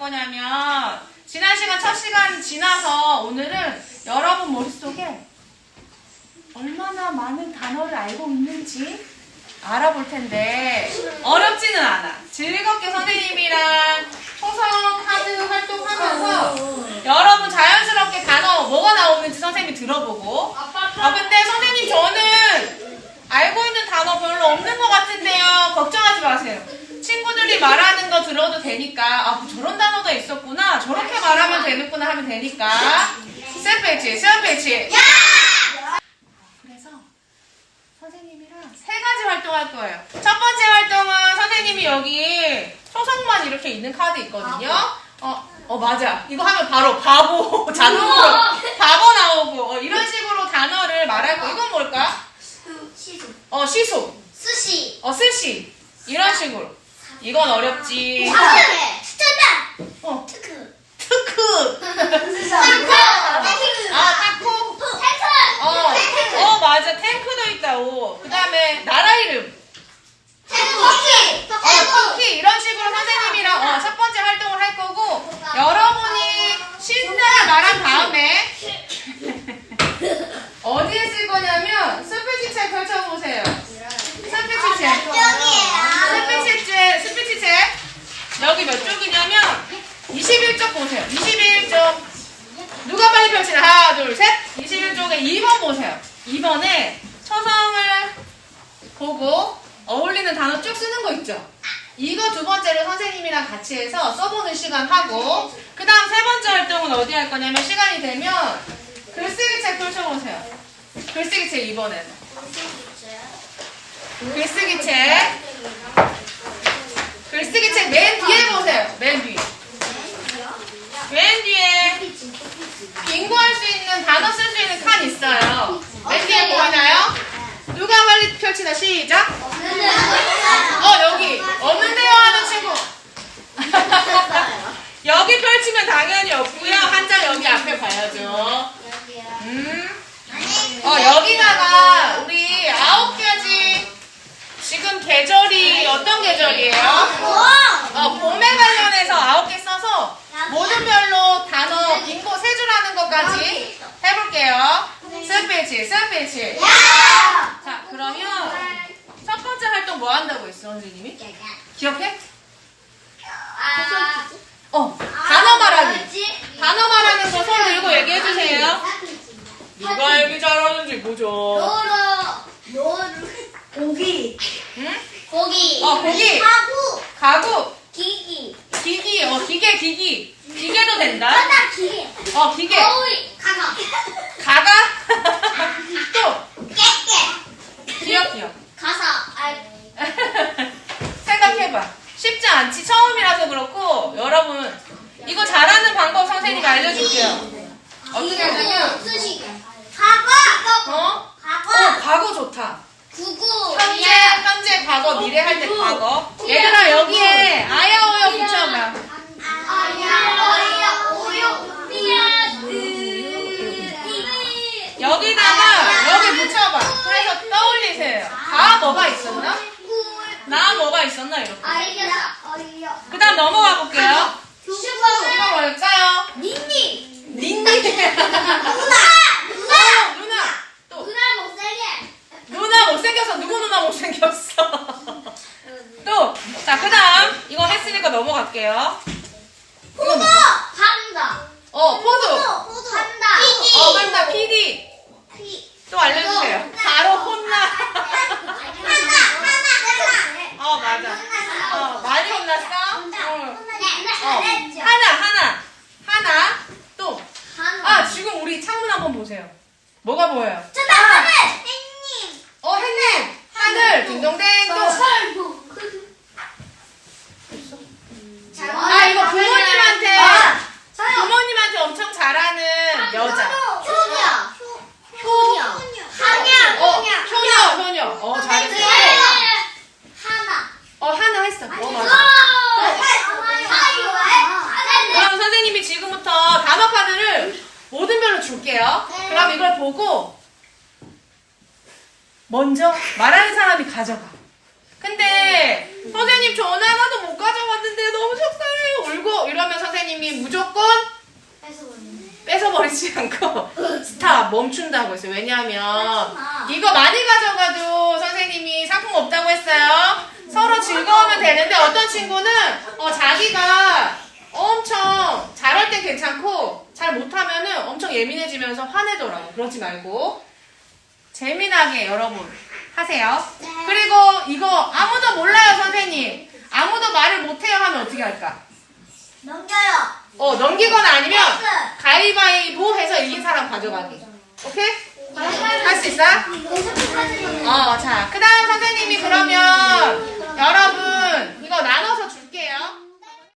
거냐면 지난 시간 첫 시간 지나서 오늘은 여러분 머릿속에 얼마나 많은 단어를 알고 있는지 알아볼 텐데 어렵지는 않아. 즐겁게 선생님이랑 초성 하드 활동하면서 여러분 자연스럽게 단어 뭐가 나오는지 선생님이 들어보고 아 근데 선생님 저는 알고 있는 단어 별로 없는 것 같은데요. 걱정하지 마세요. 친구들이 말하는 거 들어도 되니까 아뭐 저런 저렇게 말하면 되는구나 하면 되니까 셀페치 셀페치 그래서 선생님이랑 세 가지 활동할 거예요. 첫 번째 활동은 선생님이 여기 초성만 이렇게 있는 카드 있거든요. 어, 어 맞아. 이거 하면 바로 바보 자동으로 바보 나오고 어, 이런 식으로 단어를 말할 거. 이건 뭘까? 시수 어 시소, 스시 어 스시 이런 식으로. 이건 어렵지. 스타트 스 트크 아 타코. 탱크 어, 어 맞아. 탱크도 있다. 오. 그 다음에 나라 이름. 어, 터키 이런 식으로 선생님이랑 어, 첫 번째 활동을 할 거고 여러분이 신나를 말한 다음에 어디에 쓸 거냐면 스피치책 펼쳐보세요. 스피치책. 스피치책, 스피치책. 여기 몇 쪽이냐면 21쪽 보세요. 21쪽. 누가 빨리 펼치나? 하나, 둘, 셋. 21쪽에 2번 보세요. 2번에 초성을 보고 어울리는 단어 쭉 쓰는 거 있죠? 이거 두 번째로 선생님이랑 같이 해서 써보는 시간 하고 그 다음 세 번째 활동은 어디 할 거냐면 시간이 되면 글쓰기 책 펼쳐보세요. 글쓰기 책 이번에는. 글쓰기 책. 글쓰기 책 맨 뒤에 보세요. 맨 뒤. 맨 뒤에 빙고할 수 있는 단어 쓸 수 있는 칸 있어요. 맨 뒤에 보이나요? 누가 빨리 펼치나 시작. 어 여기 없는데요 하는 친구. 여기 펼치면 당연히 없고요. 한 장 여기 앞에 봐야죠. 음. 어 여기다가 우리 아홉 가지 지금 계절이 어떤 계절이에요? 어 봄에 관련해서 아홉 개 써서 모든 별로 단어 빙고 세 줄 하는 것까지 해볼게요. 스피치 스피치. 자 그러면 첫 번째 활동 뭐 한다고 했어 선생님이? 기억해? 어 단어 말하기. 단어 말하는 거 손 들고 얘기해 주세요. 누가 얘기 잘하는지 보죠. 고기. 응? 고기. 어, 고기. 하구 가구, 기기. 기기, 어 기계, 기기, 기계도 된다. 하나 기기 어 기계, 거울 가가. 가가, 또. 깨깨. 기억, 기억. 가사 아 생각해봐. 쉽지 않지. 처음이라서 그렇고 여러분. 이거 잘하는 방법 선생님이 알려줄게요. 어떻게 하냐면 쓰시 가가 어? 어 가가 과거 좋다. 구구 현재, 현재, 과거, 미래 할 때 과거. 얘들아 여기에 아야오요 붙여봐. 아야 어야 오요 미야드 여기다가 여기 붙여봐. 그래서 떠올리세요. 다 뭐가 있었나? 나 뭐가 있었나 이렇게. 그다음 넘어가 볼게요. 슈퍼 이거 뭘까요? 닌니 닌니. 누나 누나 어, 누나. 또 누나 못생겨 누나 못생겨서 누구 누나 못생겼어? 또, 자, 그 다음, 이거 했으니까 넘어갈게요. 포도 판다 어, 포도. 포도 판다 어, 맞다, PD. 피 또 알려주세요. 바로 혼나. 하나 하나 어, 맞아. 어, 많이 혼났어? 어. 어, 하나 하나, 하나. 하나. 또. 하나 아, 지금 우리 창문 한번 보세요. 뭐가 보여요? 저다 하늘 햇님 어, 햇님. 하늘. 딩동댕. 또. 아, 이거 부모님한테. 부모님한테 엄청 잘하는 여자. 효녀 효녀 한양 어, 효녀, 효녀. 어, 잘했어. 하나 어, 하나 했어. 어, 맞아. 사유에 그럼 선생님이 지금부터 단어 카드를 모든 별로 줄게요. 그럼 이걸 보고 먼저 말하는 사람이 가져가. 근데 선생님 전화 하나도 못 가져왔는데 너무 속상해요. 울고 이러면 선생님 무조건 뺏어버리지 않고 스탑 멈춘다고 했어요. 왜냐하면 이거 많이 가져가도 선생님이 상품 없다고 했어요. 서로 즐거우면 되는데 어떤 친구는 어, 자기가 엄청 잘할 땐 괜찮고 잘 못하면은 엄청 예민해지면서 화내더라고. 그러지 말고 재미나게 여러분 하세요. 네. 그리고 이거 아무도 몰라요 선생님. 아무도 말을 못해요 하면 어떻게 할까? 넘겨요. 어 넘기거나 아니면. 가위바위보 해서 이긴 사람 가져가기. 오케이? 할 수 있어? 어, 자, 그 다음 선생님이 그러면 여러분 이거 나눠서 줄게요.